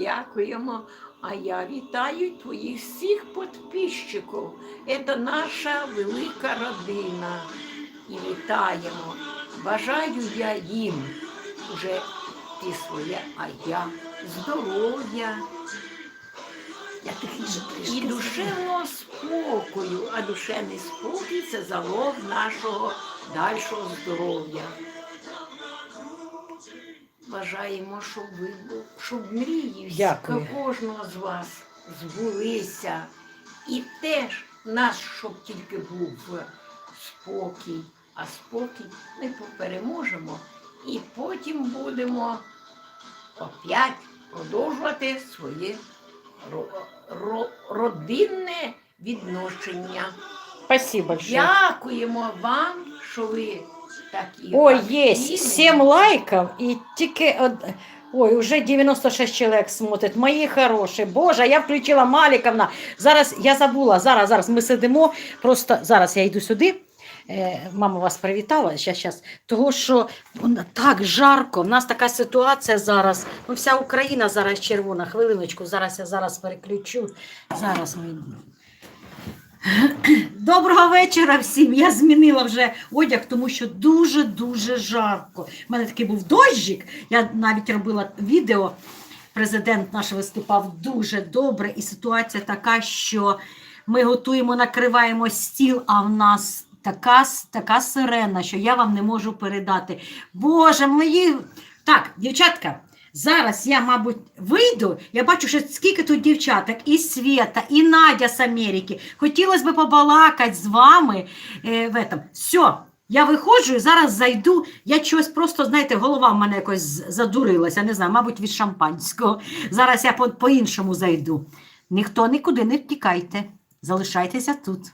дякуємо. А я вітаю твоїх всіх підписчиків. Це наша велика родина. І вітаємо. Бажаю я їм уже ти своє, а я здоров'я Я і душевного спокою, а душевний спокій це залог нашого дальшого здоров'я. Бажаємо, щоб ви щоб мрії всі кожного з вас збулися. І теж наш, щоб тільки був спокій, а спокій ми переможемо. І потім будемо опять продовжувати своє ро- ро- родинне відношення. Спасибо. Дякуємо вам, що ви такі. Ой, есть 7 лайков и тільки од... Ой, уже 96 чоловік смотрить. Мої хороші. Боже, я включила Маліковна. Зараз я забула. Зараз, зараз ми сидимо. Просто зараз я йду сюди. Е, мама вас привітала. Щас, щас. Того, що вона так жарко. В нас така ситуація зараз. Ну, вся Україна зараз червона. Хвилиночку. Зараз я зараз переключу. Зараз ми. Доброго вечора всім. Я змінила вже одяг, тому що дуже-дуже жарко. У мене такий був дощик. Я навіть робила відео. Президент наш виступав дуже добре, і ситуація така, що ми готуємо, накриваємо стіл, а в нас така, така сирена, що я вам не можу передати. Боже, мої. Так, дівчатка, зараз я, мабуть, вийду. Я бачу, що скільки тут дівчаток, і Свята, і Надя з Америки. Хотілося б побалакати з вами. Е, в этом. Все, я виходжу зараз зайду. Я щось просто, знаєте, голова в мене якось задурилася, не знаю, мабуть, від шампанського. Зараз я по- по-іншому зайду. Ніхто нікуди не втікайте. Залишайтеся тут.